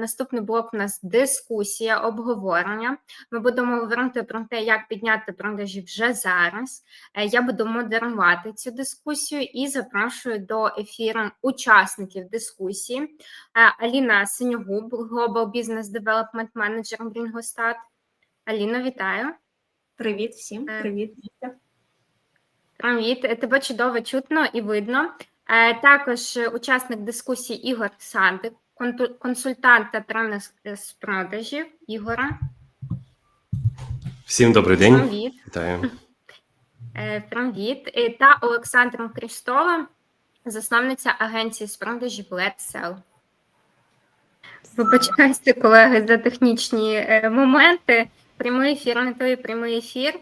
Наступний блок у нас дискусія, обговорення. Ми будемо говорити про те, як підняти продажі вже зараз. Е, Я буду модерувати цю дискусію і запрошую до ефіру учасників дискусії. Е, Аліна Синьогуб, Global Business Development Manager Bringostat. Аліна, вітаю. Привіт всім, Е. привіт. Привіт, тебе чудово чутно і видно. Також учасник дискусії Ігор Сандик, консультант та з- з продажів Ігора. Всім добрий день. Привіт. Вітаю. Е, Привіт. Е, Та Олександра Крістова, засновниця агенції з продажів Let's Sell. Вибачаюся, колеги, за технічні е, моменти. Прямий ефір, не той прямий ефір.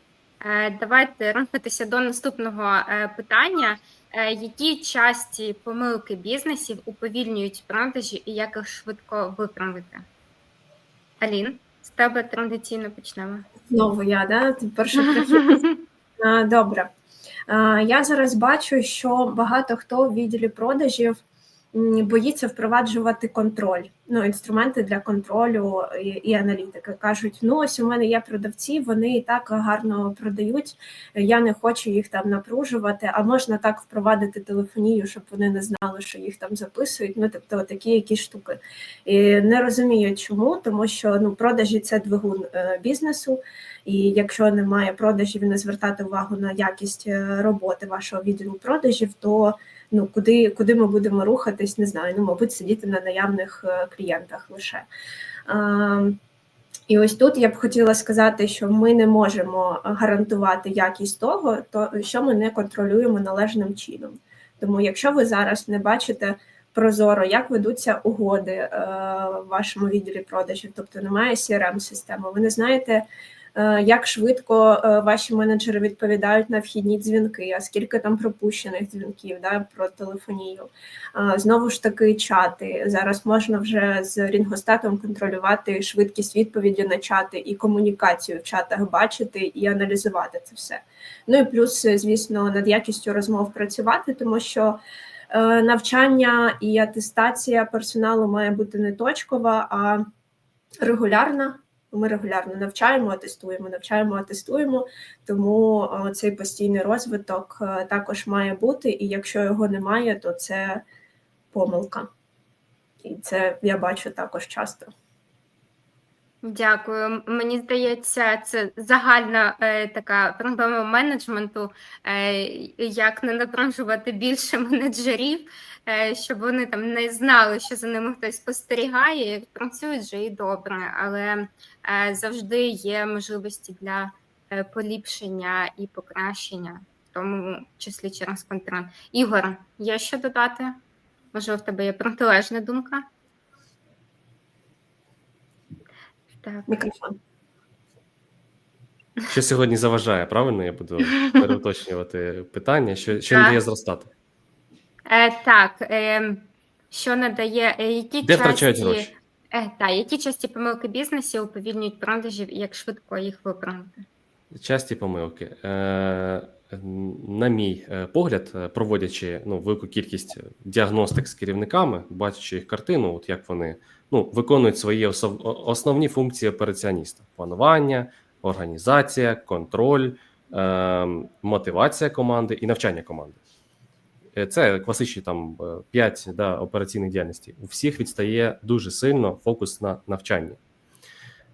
Е, Давайте рухатися до наступного е, питання. Е, Які часті помилки бізнесів уповільнюють продажі і як їх швидко виправити? Алін, з тебе традиційно почнемо. Знову я, да? Ти перший Добре. Я зараз бачу, що багато хто в відділі продажів боїться впроваджувати контроль, ну, інструменти для контролю і, і аналітики. Кажуть, ну ось у мене є продавці, вони і так гарно продають, я не хочу їх там напружувати, а можна так впровадити телефонію, щоб вони не знали, що їх там записують. Ну, тобто такі якісь штуки. І не розумію, чому, тому що ну, продажі це двигун е, бізнесу. І якщо немає продажів не звертати увагу на якість е, роботи вашого відділу продажів, то ну куди, куди ми будемо рухатись, не знаю. Ну, мабуть, сидіти на наявних е, клієнтах лише. І ось тут я б хотіла сказати, що ми не можемо гарантувати якість того, то що ми не контролюємо належним чином. Тому, якщо ви зараз не бачите прозоро, як ведуться угоди е, в вашому відділі продажів, тобто немає crm системи ви не знаєте, як швидко е, ваші менеджери відповідають на вхідні дзвінки, а скільки там пропущених дзвінків да, про телефонію. Е, Знову ж таки, чати. Зараз можна вже з Рінгостатом контролювати швидкість відповіді на чати і комунікацію в чатах бачити і аналізувати це все. Ну і плюс, звісно, над якістю розмов працювати, тому що е, навчання і атестація персоналу має бути не точкова, а регулярна. Ми регулярно навчаємо, атестуємо, навчаємо, атестуємо. Тому е, цей постійний розвиток е, також має бути, і якщо його немає, то це помилка. І це я бачу також часто. Дякую. Мені здається, це загальна е, така проблема менеджменту, е, як не напружувати більше менеджерів, е, щоб вони там не знали, що за ними хтось спостерігає. Працюють вже і добре, але е, завжди є можливості для е, поліпшення і покращення, в тому числі через контроль. Ігор, є що додати? Можливо, в тебе є протилежна думка? Так. Мікрофон. Що сьогодні заважає, правильно? Я буду переуточнювати питання, що, що не дає зростати. Е, так, е, що надає, е, які Де втрачають часті, гроші? Е, та, які часті помилки бізнесів уповільнюють продажів і як швидко їх виправити? Часті помилки. Е, на мій е, погляд, е, проводячи ну, велику кількість діагностик з керівниками, бачачи їх картину, от як вони ну, виконують свої основні функції операціоніста: планування, організація, контроль, е, мотивація команди і навчання команди. Е, Це класичні там 5 да, операційних діяльностей. У всіх відстає дуже сильно фокус на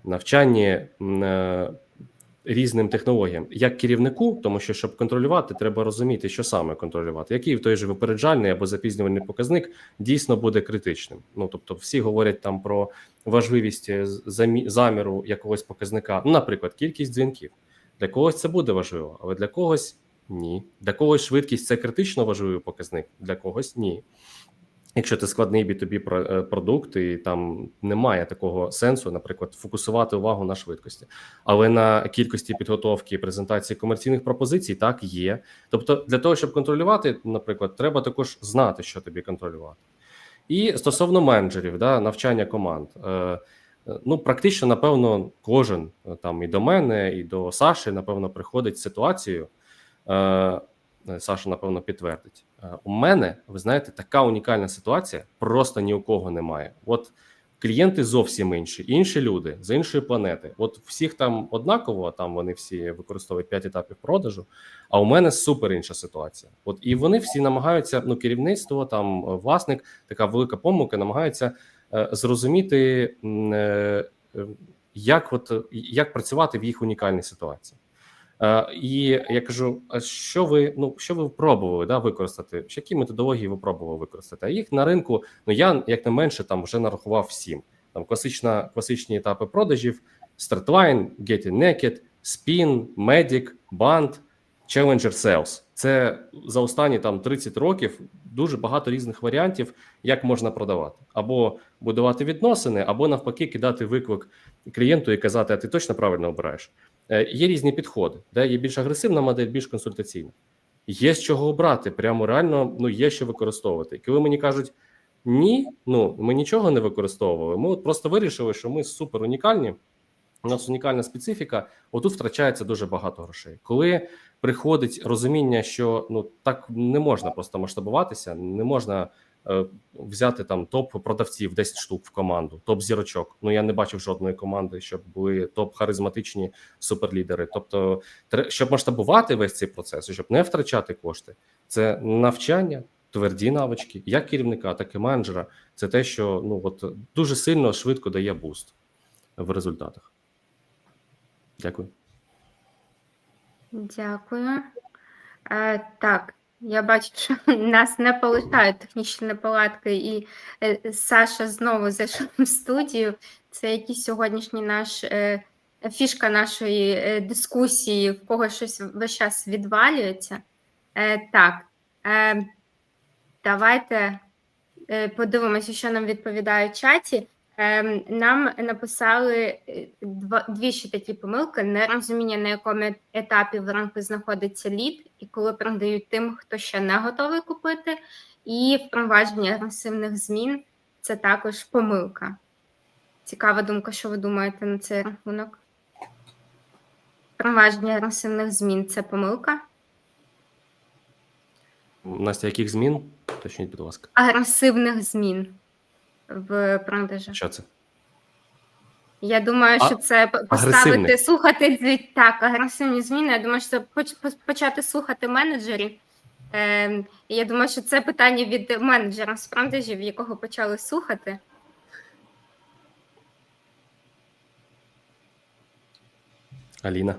навчанні. Е, різним технологіям, як керівнику, тому що щоб контролювати, треба розуміти, що саме контролювати, який в той же випереджальний або запізнювальний показник дійсно буде критичним. Ну тобто, всі говорять там про важливість е, заміру якогось показника, ну, наприклад, кількість дзвінків. Для когось це буде важливо, але для когось ні. Для когось швидкість це критично важливий показник, для когось ні. Якщо це складний B2B е, продукт, і там немає такого сенсу, наприклад, фокусувати увагу на швидкості, але на кількості підготовки презентації комерційних пропозицій так є. Тобто, для того, щоб контролювати, наприклад, треба також знати, що тобі контролювати. І стосовно менеджерів, да, навчання команд. Е, Ну, практично, напевно, кожен е, там і до мене, і до Саші, напевно, приходить е, Саша, напевно, підтвердить. Е, У мене, ви знаєте, така унікальна ситуація, просто ні у кого немає. От клієнти зовсім інші, інші люди з іншої планети. От всіх там однаково, там вони всі використовують 5 етапів продажу. А у мене супер інша ситуація. От і вони всі намагаються, ну, керівництво, там е, власник, така велика помилка, намагаються е, зрозуміти, е, е, як, от, як працювати в їх унікальній ситуації. Е, і я кажу: а що ви ну що ви пробували да, використати? Які методології ви пробували використати? А їх на ринку, ну я як не менше там вже нарахував всім. Там класична, класичні етапи продажів: Startline, Getting Naked, Spin, Medic, Band, Challenger Sales. Це за останні там 30 років дуже багато різних варіантів, як можна продавати, або будувати відносини, або навпаки кидати виклик клієнту і казати: а ти точно правильно обираєш. Е, Є різні підходи, де є більш агресивна модель, більш консультаційна. Є з чого обрати, прямо реально ну є що використовувати. Коли мені кажуть ні, ну ми нічого не використовували. Ми от просто вирішили, що ми супер унікальні. У нас унікальна специфіка. Отут втрачається дуже багато грошей. Коли приходить розуміння, що ну так не можна просто масштабуватися, не можна взяти там топ продавців 10 штук в команду, топ зірочок. Ну я не бачив жодної команди, щоб були топ харизматичні суперлідери. Тобто, щоб масштабувати весь цей процес, щоб не втрачати кошти, це навчання. Тверді навички, як керівника, так і менеджера. Це те, що ну от дуже сильно швидко дає буст в результатах. Дякую. Дякую. Е, так, я бачу, що нас не полишають технічні неполадки, і е, Саша знову зайшов в студію. Це якийсь сьогоднішній наш е, фішка нашої е, дискусії, в кого щось весь час відвалюється. Так, давайте подивимося, що нам відповідає чаті. Ем, Нам написали е, два дві ще такі помилки: нерозуміння, на якому етапі в ринку знаходиться лід, і коли продають тим, хто ще не готовий купити, і впровадження агресивних змін це також помилка. Цікава думка, що ви думаєте на цей рахунок? Впровадження агресивних змін це помилка. Настя, яких змін? Точніть, будь ласка, Агресивних змін в продажах. що це? Я думаю, А- що це поставити, слухати так, агресивні зміни. Я думаю, що це почати слухати менеджерів. Ем, я думаю, що це питання від менеджера з продажів, якого почали слухати. Аліна.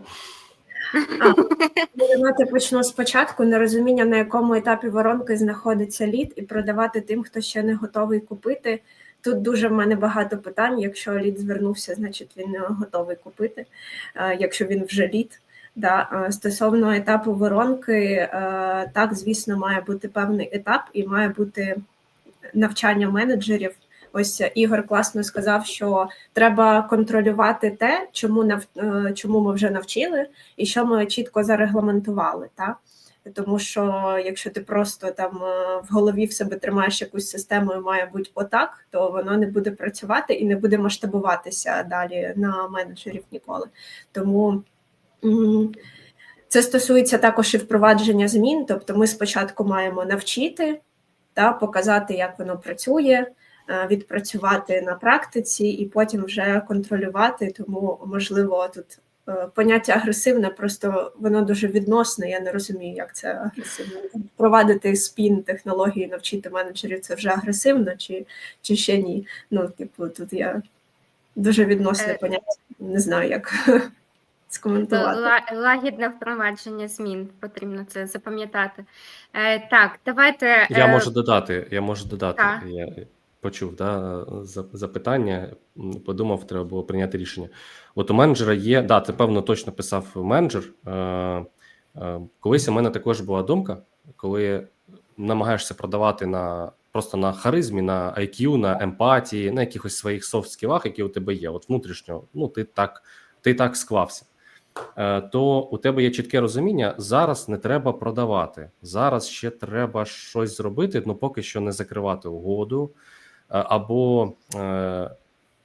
Давайте почну спочатку. Нерозуміння, на якому етапі воронки знаходиться лід, і продавати тим, хто ще не готовий купити. Тут дуже в мене багато питань. Якщо лід звернувся, значить він не готовий купити. Е, Якщо він вже лід. Да. е, Стосовно етапу воронки, е, так, звісно, має бути певний етап і має бути навчання менеджерів. Ось Ігор класно сказав, що треба контролювати те, чому нав... е, чому ми вже навчили, і що ми чітко зарегламентували. Так? Тому що якщо ти просто там е, в голові в себе тримаєш якусь систему і має бути отак, то воно не буде працювати і не буде масштабуватися далі на менеджерів ніколи. Тому це стосується також і впровадження змін. Тобто, ми спочатку маємо навчити та показати, як воно працює. Е, Відпрацювати на практиці і потім вже контролювати. Тому можливо тут е, поняття агресивне, просто воно дуже відносне. Я не розумію, як це агресивно. Впровадити спін технології, навчити менеджерів це вже агресивно, чи, чи ще ні. Ну, типу, тут я дуже відносне Е. поняття, не знаю, як скоментувати. Лагідне впровадження змін потрібно це запам'ятати. Е, так, давайте. Я можу додати. Я можу додати. Так. Я почув да, за- запитання, подумав, треба було прийняти рішення. От у менеджера є, да, це певно точно писав менеджер. Е, е, колись у мене також була думка, коли намагаєшся продавати на просто на харизмі, на IQ, на емпатії, на якихось своїх софт-скілах, які у тебе є. От внутрішньо, ну ти так, ти так склався. Е, то у тебе є чітке розуміння, зараз не треба продавати. Зараз ще треба щось зробити, ну поки що не закривати угоду, або е,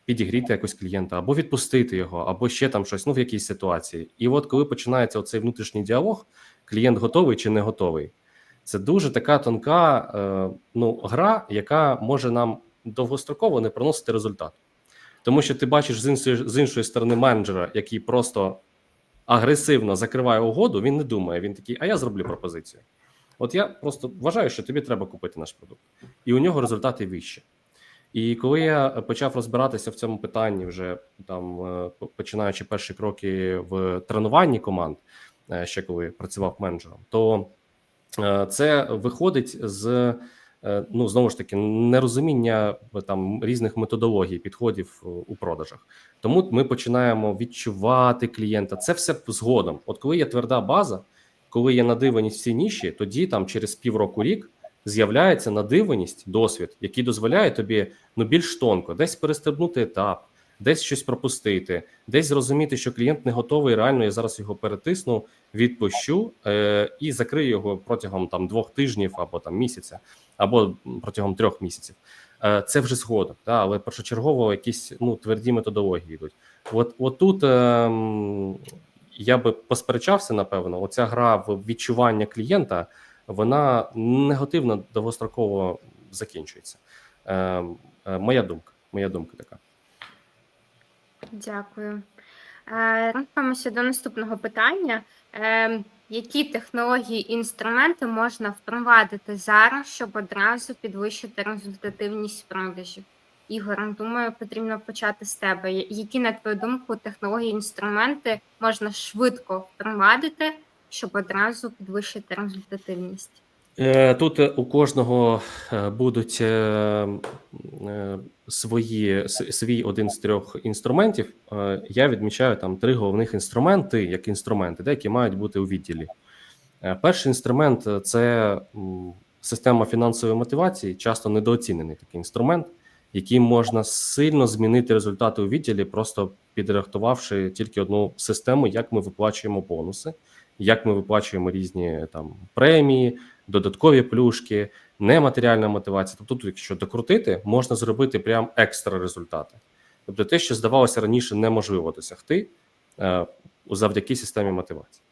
підігріти якось клієнта, або відпустити його, або ще там щось, ну в якійсь ситуації. І от коли починається оцей внутрішній діалог, клієнт готовий чи не готовий. Це дуже така тонка е, ну, гра, яка може нам довгостроково не приносити результат. Тому що ти бачиш з іншої, з іншої сторони менеджера, який просто агресивно закриває угоду, він не думає. Він такий, а я зроблю пропозицію. От я просто вважаю, що тобі треба купити наш продукт, і у нього результати вищі. І коли я почав розбиратися в цьому питанні, вже там е, починаючи перші кроки в тренуванні команд, е, ще коли працював менеджером, то е, це виходить з ну знову ж таки нерозуміння там різних методологій, підходів у продажах. Тому ми починаємо відчувати клієнта. Це все згодом. От коли є тверда база, коли є надивленість в цій ніші, тоді там через півроку рік з'являється надивленість, досвід, який дозволяє тобі ну більш тонко десь перестрибнути етап, десь щось пропустити, десь зрозуміти, що клієнт не готовий. Реально я зараз його перетисну, відпущу е, і закрию його протягом там двох тижнів або там місяця, або протягом трьох місяців. Е, це вже згодом, та, але першочергово якісь ну тверді методології йдуть. От, от тут ем, я би посперечався, напевно, оця гра в відчування клієнта, вона негативно довгостроково закінчується. Е, е, моя думка, моя думка така. Дякую. Е, Рухаємося до наступного питання. Е, Які технології і інструменти можна впровадити зараз, щоб одразу підвищити результативність продажів? Ігор, думаю, потрібно почати з тебе. Які, на твою думку, технології і інструменти можна швидко впровадити, щоб одразу підвищити результативність? Е, Тут е, у кожного е, будуть свої свій один з трьох інструментів. Я відмічаю там три головних інструменти, як інструменти, які мають бути у відділі. Перший інструмент це система фінансової мотивації, часто недооцінений такий інструмент, яким можна сильно змінити результати у відділі, просто підрихтувавши тільки одну систему, як ми виплачуємо бонуси, як ми виплачуємо різні там премії, додаткові плюшки, нематеріальна мотивація. Тобто, тут, якщо докрутити, можна зробити прям екстра результати. Тобто, те, що здавалося раніше неможливо досягти е, завдяки системі мотивації.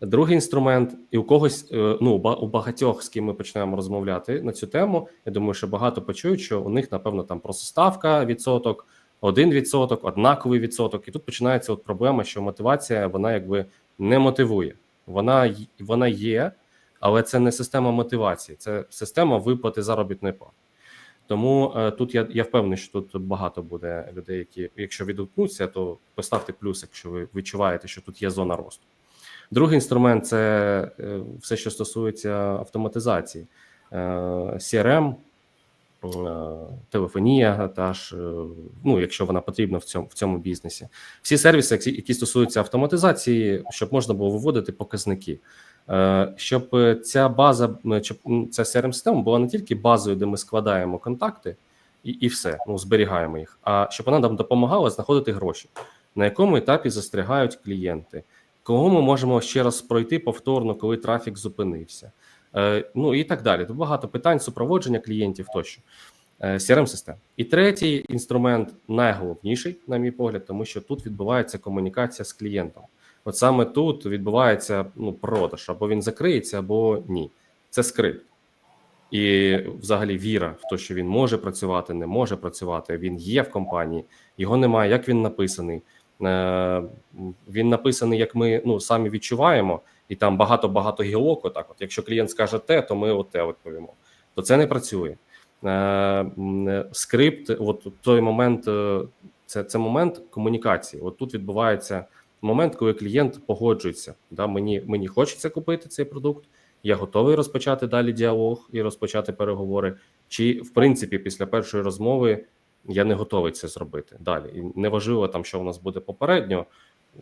Другий інструмент, і у когось, е, ну у багатьох, з ким ми починаємо розмовляти на цю тему. Я думаю, що багато почують, що у них, напевно, там просто ставка відсоток, один відсоток, однаковий відсоток. І тут починається от проблема, що мотивація вона якби не мотивує. Вона вона є, але це не система мотивації, це система виплати заробітної плати. Тому е, тут я, я впевнений, що тут багато буде людей, які, якщо відгукнуться, то поставте плюс, якщо ви відчуваєте, що тут є зона росту. Другий інструмент це е, все, що стосується автоматизації. Е, CRM, телефонія, та ж, е, ну, якщо вона потрібна в цьому, в цьому бізнесі. Всі сервіси, які- стосуються автоматизації, щоб можна було виводити показники. Е, Щоб е, ця база, м, щоб ця CRM-система була не тільки базою, де ми складаємо контакти і, і все, ну зберігаємо їх, а щоб вона нам допомагала знаходити гроші, на якому етапі застрягають клієнти, кого ми можемо ще раз пройти повторно, коли трафік зупинився. Е, Ну і так далі. Тут багато питань супроводження клієнтів тощо. crm систем І третій інструмент найголовніший, на мій погляд, тому що тут відбувається комунікація з клієнтом. От саме тут відбувається ну, продаж, або він закриється, або ні. Це скрипт. І взагалі віра в те, що він може працювати, не може працювати. Він є в компанії, його немає. Як він написаний? Е, Він написаний, як ми ну, самі відчуваємо, і там багато-багато гілок. Отак, от якщо клієнт скаже те, то ми от те відповімо. То це не працює. Е, Скрипт, от той момент, е, це, це момент комунікації. От тут відбувається момент, коли клієнт погоджується. Да, мені, мені хочеться купити цей продукт. Я готовий розпочати далі діалог і розпочати переговори. Чи в принципі після першої розмови я не готовий це зробити далі. І неважливо там, що у нас буде попередньо,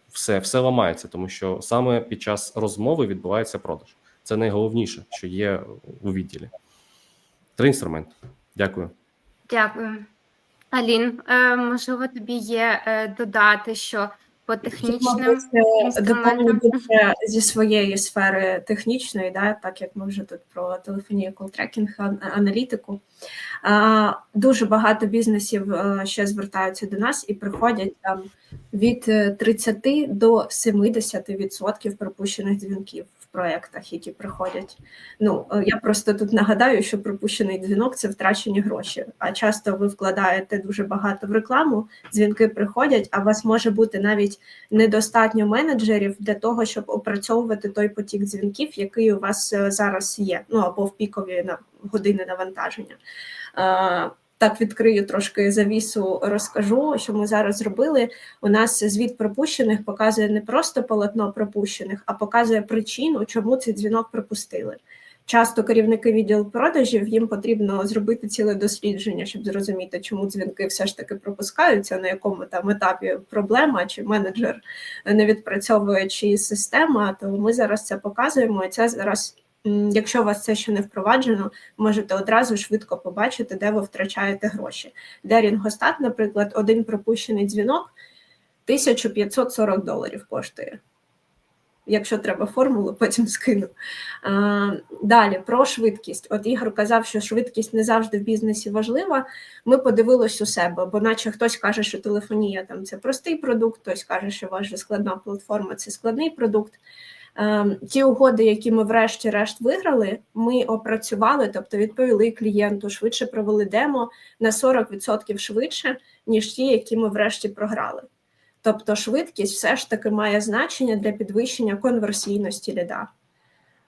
все, все ламається, тому що саме під час розмови відбувається продаж. Це найголовніше, що є у відділі. Три інструменти. Дякую. Дякую. Алін, е, можливо, тобі є е, додати, що по технічним е, доповню зі своєї сфери технічної, да, так як ми вже тут про телефонію колтрекінг, аналітику. А, Дуже багато бізнесів е, ще звертаються до нас і приходять там від е, 30 до 70% пропущених дзвінків. Проєктах, які приходять. Ну е, я просто тут нагадаю, що пропущений дзвінок це втрачені гроші. А часто ви вкладаєте дуже багато в рекламу, дзвінки приходять, а вас може бути навіть недостатньо менеджерів для того, щоб опрацьовувати той потік дзвінків, який у вас е, зараз є. Ну або в пікові на години навантаження. Так, відкрию трошки завісу, розкажу, що ми зараз зробили. У нас звіт пропущених показує не просто полотно пропущених, а показує причину, чому цей дзвінок пропустили. Часто керівники відділу продажів їм потрібно зробити ціле дослідження, щоб зрозуміти, чому дзвінки все ж таки пропускаються, на якому там етапі проблема, чи менеджер не відпрацьовує чи система. То ми зараз це показуємо. І це зараз, якщо у вас це ще не впроваджено, можете одразу швидко побачити, де ви втрачаєте гроші. Де Рінгостат, наприклад, один пропущений дзвінок 1540 доларів коштує. Якщо треба формулу, потім скину. А, далі про швидкість. От Ігор казав, що швидкість не завжди в бізнесі важлива. Ми подивились у себе, бо наче хтось каже, що телефонія там це простий продукт, хтось каже, що ваша складна платформа це складний продукт. Е, Ті угоди, які ми врешті-решт виграли, ми опрацювали, тобто відповіли клієнту, швидше провели демо на 40% швидше, ніж ті, які ми врешті програли. Тобто швидкість все ж таки має значення для підвищення конверсійності ліда.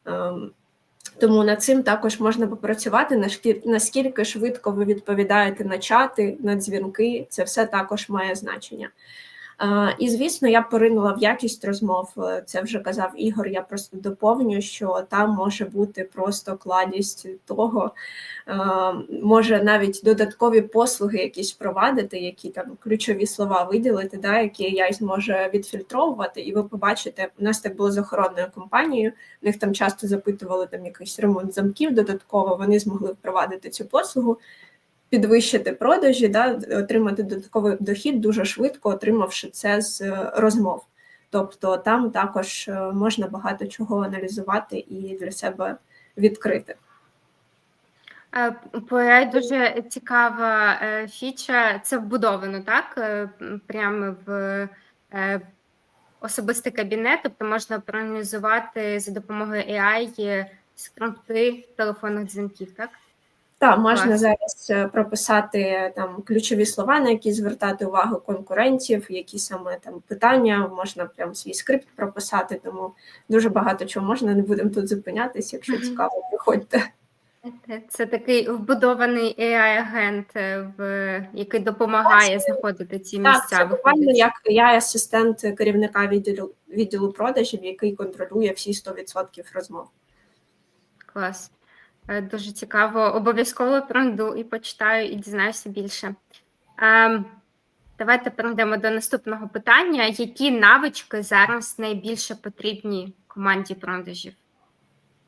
Ем, Тому над цим також можна попрацювати, наскільки швидко ви відповідаєте на чати, на дзвінки, це все також має значення. І, звісно, я поринула в якість розмов. е, Це вже казав Ігор. Я просто доповню, що там може бути просто кладість того, е, може навіть додаткові послуги якісь впровадити, які там ключові слова виділити, да, які AI зможе відфільтровувати, і ви побачите, у нас так було з охоронною компанією. В них там часто запитували там якийсь ремонт замків додатково. Вони змогли впровадити цю послугу підвищити продажі, да, отримати додатковий дохід дуже швидко, отримавши це з е, розмов. Тобто там також е, можна багато чого аналізувати і для себе відкрити. Е, дуже цікава фіча. Це вбудовано, так? Прямо в особистий кабінет, тобто можна проаналізувати за допомогою AI скрипти телефонних дзвінків, так? Так, можна зараз е, прописати там ключові слова, на які звертати увагу конкурентів, які саме там питання, можна прям свій скрипт прописати, тому дуже багато чого можна, не будемо тут зупинятись, якщо цікаво, приходьте. Це такий вбудований AI-агент, е, який допомагає знаходити ці Так, місця. це буквально як я асистент керівника відділу відділу продажів, який контролює всі 100% розмов. Клас. Е, Дуже цікаво. Обов'язково пройду і почитаю, і дізнаюся більше. Ем, Давайте перейдемо до наступного питання. Які навички зараз найбільше потрібні команді продажів?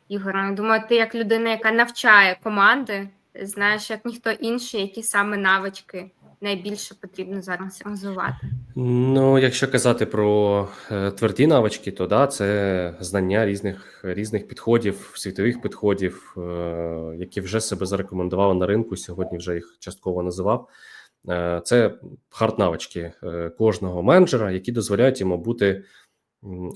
Ігор, я думаю, ти як людина, яка навчає команди, знаєш, як ніхто інший, які саме навички найбільше потрібно зараз розвивати. Ну, якщо казати про е, тверді навички, то да, це знання різних різних підходів, світових підходів, е, які вже себе зарекомендували на ринку. Сьогодні вже їх частково називав. Е, це хард навички кожного менеджера, які дозволяють йому бути.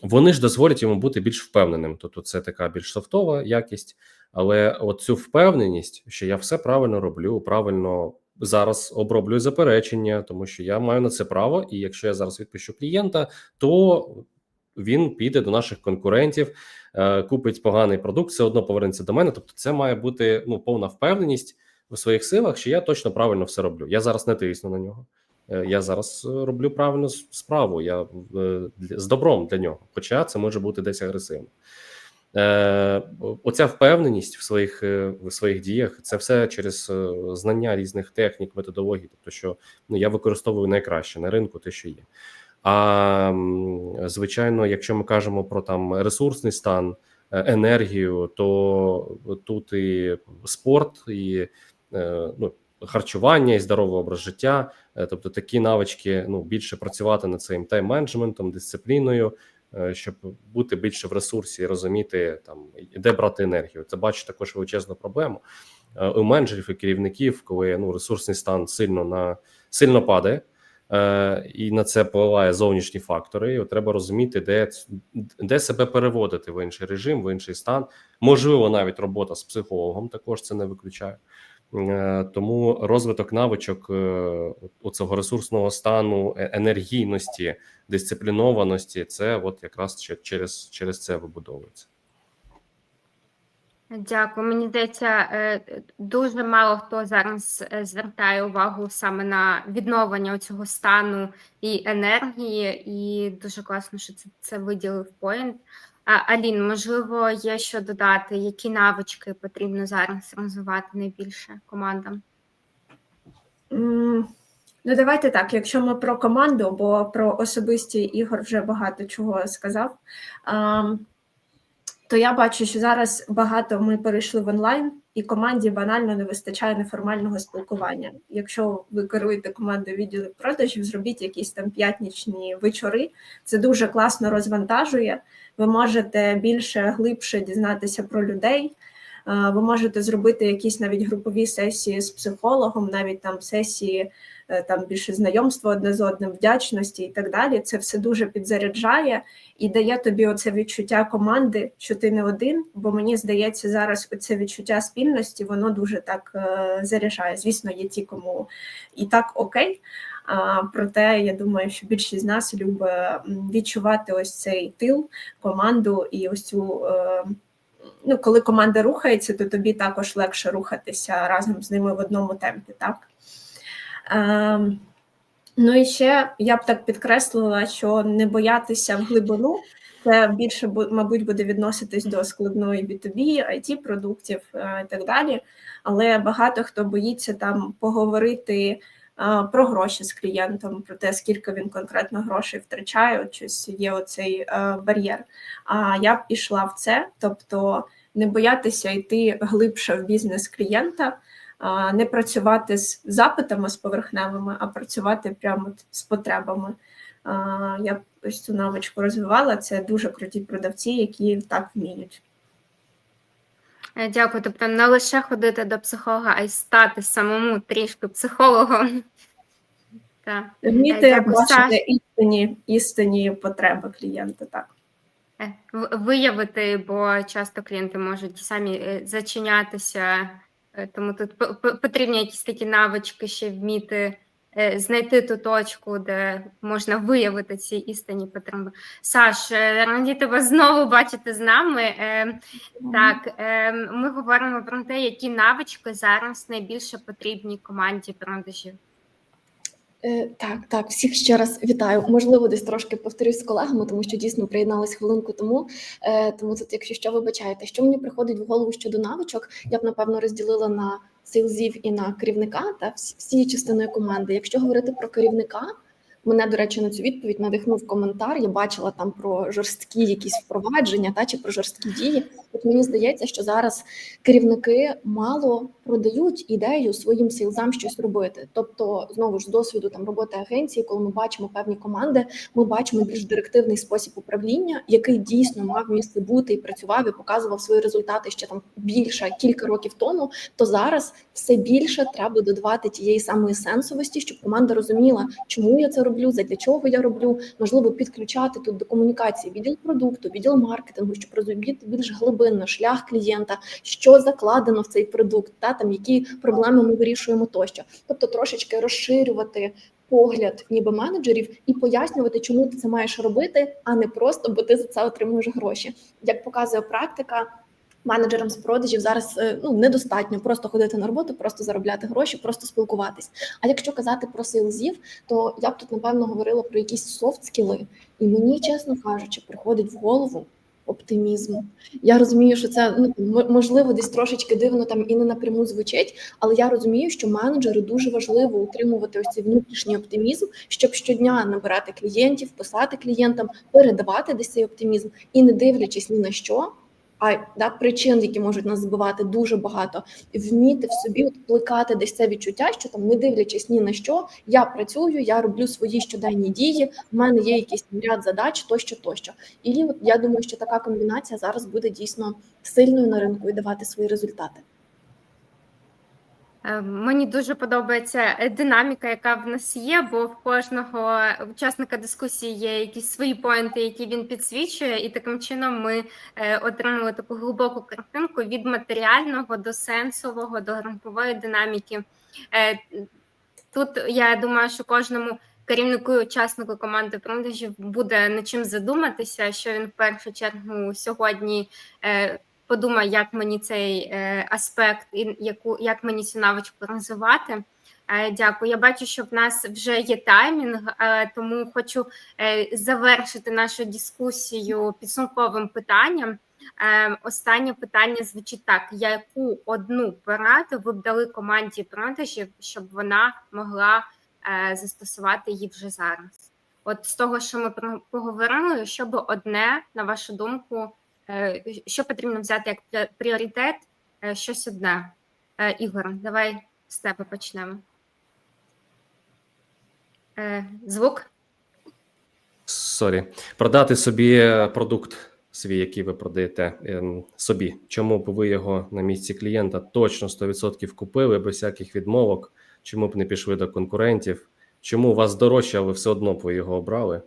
Вони ж дозволять йому бути більш впевненим. Тобто, це така більш софтова якість, але от цю впевненість, що я все правильно роблю, правильно зараз оброблюю заперечення, тому що я маю на це право. І якщо я зараз відпущу клієнта, то він піде до наших конкурентів, е, купить поганий продукт, все одно повернеться до мене. Для це має бути ну повна впевненість у своїх силах, що я точно правильно все роблю. Я зараз не тисну на нього. Е, Я зараз е, роблю правильну справу. Я з добром для нього, хоча це може бути десь агресивно. Е, оця впевненість в своїх е, в своїх діях це все через е, знання різних технік, методологій. Тобто, що ну я використовую найкраще на ринку, те, що є. А звичайно, якщо ми кажемо про там ресурсний стан, е, енергію, то тут і спорт, і ну, харчування, і здоровий образ життя, тобто такі навички, ну більше працювати над цим тайм-менеджментом, дисципліною, щоб бути більше в ресурсі і розуміти там де брати енергію. Це бачу також величезну проблему е, у менеджерів і керівників, коли ну ресурсний стан сильно на сильно падає. е, і на це впливає зовнішні фактори. І треба розуміти, де, де себе переводити в інший режим, в інший стан. Можливо, навіть робота з психологом також це не виключає. Е, Тому розвиток навичок е, оцього ресурсного стану, е- енергійності, дисциплінованості це от якраз че- через, через це вибудовується. Дякую. Мені здається, дуже мало хто зараз звертає увагу саме на відновлення цього стану і енергії, і дуже класно, що це, це виділив поінт. Алін, можливо, є що додати, які навички потрібно зараз розвивати найбільше командам? Ну, давайте так. Якщо ми про команду, бо про особисті ігор вже багато чого сказав. То я бачу, що зараз багато ми перейшли в онлайн, і команді банально не вистачає неформального спілкування. Якщо ви керуєте командою відділів продажів, зробіть якісь там п'ятнічні вечори. Це дуже класно розвантажує. Ви можете більше глибше дізнатися про людей. Е, Ви можете зробити якісь навіть групові сесії з психологом, навіть там сесії е, там більше знайомства одне з одним, вдячності і так далі. Це все дуже підзаряджає і дає тобі оце відчуття команди, що ти не один. Бо мені здається, зараз оце відчуття спільності воно дуже так е, заряджає. Звісно, є ті, кому і так окей. Проте я думаю, що більшість з нас любить відчувати ось цей тил, команду і ось цю. Е, ну, коли команда рухається, то тобі також легше рухатися разом з ними в одному темпі, так? Ем, ну і ще я б так підкреслила, що не боятися в глибину, це більше, мабуть, буде відноситись до складної B2B, IT продуктів е, і так далі. Але багато хто боїться там поговорити е, про гроші з клієнтом, про те, скільки він конкретно грошей втрачає, от щось є оцей е, бар'єр. А я б ішла в це, тобто не боятися йти глибше в бізнес клієнта, не працювати з запитами з поверхневими, а працювати прямо з потребами. Я ось цю навичку розвивала. Це дуже круті продавці, які так вміють. Е, Дякую. Тобто не лише ходити до психолога, а й стати самому трішки психологом. Так. Вміти Дякую, бачити істинні, істинні потреби клієнта. Так. Е, виявити, бо часто клієнти можуть самі е, зачинятися, е, тому тут потрібні якісь такі навички ще вміти е, знайти ту точку, де можна виявити ці істинні потреби. Саш, е, раді тебе знову бачити з нами. Е, Так, е, ми говоримо про те, які навички зараз найбільше потрібні команді продажів. Е, Так, так, всіх ще раз вітаю. Можливо, десь трошки повторюсь з колегами, тому що дійсно приєдналась хвилинку тому. Е, Тому тут, якщо що, вибачайте, що мені приходить в голову щодо навичок, я б напевно розділила на сейлзів і на керівника та всі, частиною команди. Якщо говорити про керівника, мене, до речі, на цю відповідь надихнув коментар. Я бачила там про жорсткі якісь впровадження та чи про жорсткі дії. От мені здається, що зараз керівники мало продають ідею своїм сейлзам щось робити. Тобто, знову ж з досвіду там роботи агенції, коли ми бачимо певні команди, ми бачимо більш директивний спосіб управління, який дійсно мав місце бути і працював і показував свої результати ще там більше кілька років тому. То зараз все більше треба додавати тієї самої сенсовості, щоб команда розуміла, чому я це роблю, задля чого я роблю. Можливо, підключати тут до комунікації відділ продукту, відділ маркетингу, щоб розуміти більш глибинно шлях клієнта, що закладено в цей продукт, та там які проблеми ми вирішуємо тощо. Тобто трошечки розширювати погляд ніби менеджерів і пояснювати, чому ти це маєш робити, а не просто бо ти за це отримуєш гроші. Як показує практика. Менеджерам з продажів зараз е, ну недостатньо просто ходити на роботу, просто заробляти гроші, просто спілкуватись. А якщо казати про сейлзів, то я б тут напевно говорила про якісь софт скіли, і мені, чесно кажучи, приходить в голову оптимізм. Я розумію, що це ну можливо десь трошечки дивно там і не напряму звучить, але я розумію, що менеджеру дуже важливо утримувати ось цей внутрішній оптимізм, щоб щодня набирати клієнтів, писати клієнтам, передавати десь цей оптимізм і не дивлячись ні на що. А да, причин, які можуть нас збивати, дуже багато. Вміти в собі от плекати десь це відчуття, що там, не дивлячись ні на що, я працюю, я роблю свої щоденні дії. в мене є якийсь ряд задач, тощо, тощо. І я думаю, що така комбінація зараз буде дійсно сильною на ринку і давати свої результати. Е, Мені дуже подобається е, динаміка, яка в нас є, бо в кожного учасника дискусії є якісь свої поінти, які він підсвічує, і таким чином ми е, отримали таку глибоку картинку від матеріального до сенсового, до групової динаміки. Тут я думаю, що кожному керівнику і учаснику команди продажів буде над чим задуматися, що він в першу чергу сьогодні подумає, як мені цей е, аспект і яку як мені цю навичку розвивати. Е, Дякую. Я бачу, що в нас вже є таймінг, е, тому хочу завершити нашу дискусію підсумковим питанням. Останнє питання звучить так: яку одну пораду ви б дали команді продажів, щоб вона могла застосувати її вже зараз? От з того, що ми поговорили, що би одне, на вашу думку, що потрібно взяти як пріо- пріоритет, е, щось одне. Е, Ігор, давай з тебе почнемо. Е, Звук? Сорі, продати собі е, продукт свій, який ви продаєте собі. Чому б ви його на місці клієнта точно 100% купили без всяких відмовок? Чому б не пішли до конкурентів? Чому у вас дорожче, а ви все одно б ви його обрали?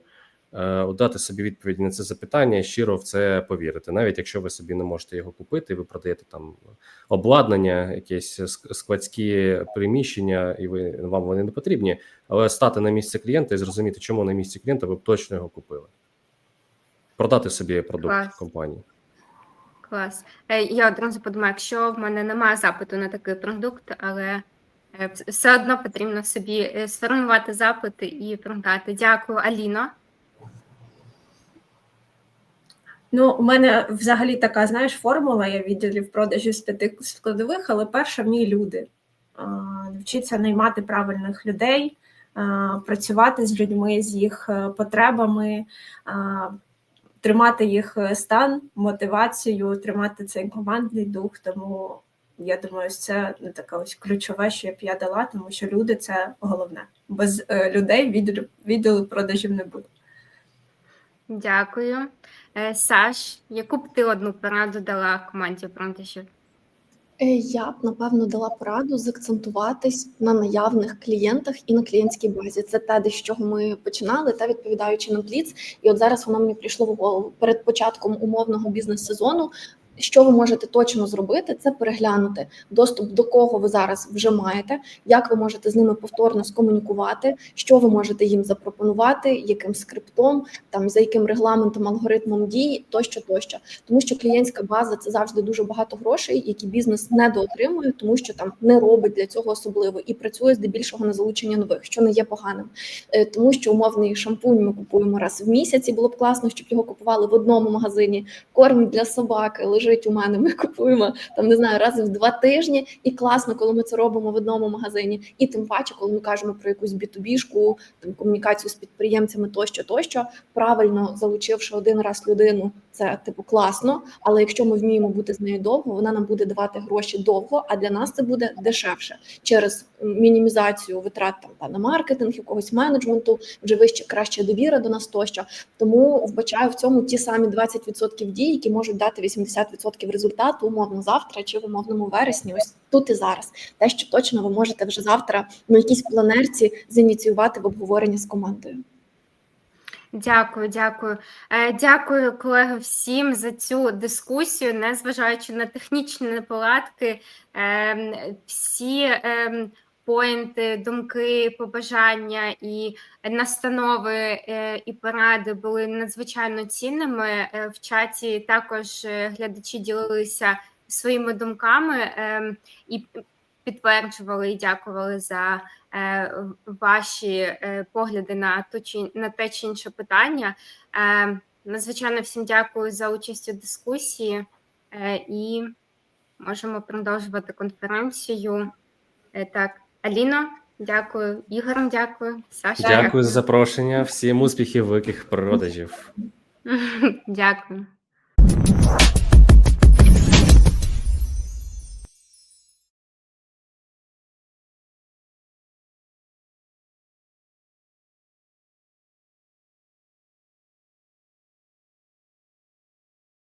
Е, Дати собі відповідь на це запитання і щиро в це повірити, навіть якщо ви собі не можете його купити, ви продаєте там обладнання, якісь складські приміщення, і ви вам вони не потрібні. Але стати на місце клієнта і зрозуміти, чому на місці клієнта ви б точно його купили. Продати собі продукт Клас. компанії. Клас. Е, Я одразу подумаю, якщо в мене немає запиту на такий продукт, але е, все одно потрібно собі сформувати запити і продати. Дякую, Аліно. Ну, у мене взагалі така, знаєш, формула, я відділів продажів з п'яти складових, але перша в ній люди. А, Вчиться наймати правильних людей, працювати з людьми, з їх е, потребами, тримати їх е, стан, мотивацію, тримати цей командний дух. Тому я думаю, це не таке ось ключове, що я б я дала, тому що люди це головне. Без е, людей відділу продажів не буде. Дякую. Е, Саш, яку б ти одну пораду дала команді продажів? Е, Я б напевно дала пораду закцентуватись на наявних клієнтах і на клієнтській базі. Це те, з чого ми починали, та відповідаючи на пліц. І от зараз воно мені прийшло в голову перед початком умовного бізнес-сезону. Що ви можете точно зробити, це переглянути доступ до кого ви зараз вже маєте, як ви можете з ними повторно скомунікувати, що ви можете їм запропонувати, яким скриптом, там за яким регламентом, алгоритмом дій, тощо, тощо. Тому що клієнтська база це завжди дуже багато грошей, які бізнес недоотримує, тому що там не робить для цього особливо і працює здебільшого на залучення нових, що не є поганим. Е, Тому що умовний шампунь ми купуємо раз в місяць, було б класно, щоб його купували в одному магазині. Корм для собаки лежить у мене. Ми купуємо там не знаю раз в два тижні, і класно, коли ми це робимо в одному магазині. І тим паче, коли ми кажемо про якусь бітубішку, там комунікацію з підприємцями, тощо, тощо, правильно залучивши один раз людину, це типу класно. Але якщо ми вміємо бути з нею довго, вона нам буде давати гроші довго, а для нас це буде дешевше через мінімізацію витрат там та на маркетинг, якогось менеджменту, вже вище краще довіра до нас тощо. Тому вбачаю в цьому ті самі 20% дій, які можуть дати 80% результату умовно завтра чи в умовному вересні. Ось тут і зараз. Те, що точно ви можете вже завтра на якійсь планерці зініціювати в обговоренні з командою. Дякую, дякую. Е, Дякую, колеги, всім за цю дискусію, незважаючи на технічні неполадки, ем, всі ем, поінти, думки, побажання і настанови е, і поради були надзвичайно цінними. Е, В чаті також глядачі ділилися своїми думками ем, і підтверджували і дякували за е, ваші е, погляди на ту чи на те чи інше питання. Е, Надзвичайно всім дякую за участь у дискусії е, і можемо продовжувати конференцію. Е, Так, Аліно, дякую, Ігор, дякую, Саша. Дякую за запрошення. Всім успіхів, великих продажів. Дякую.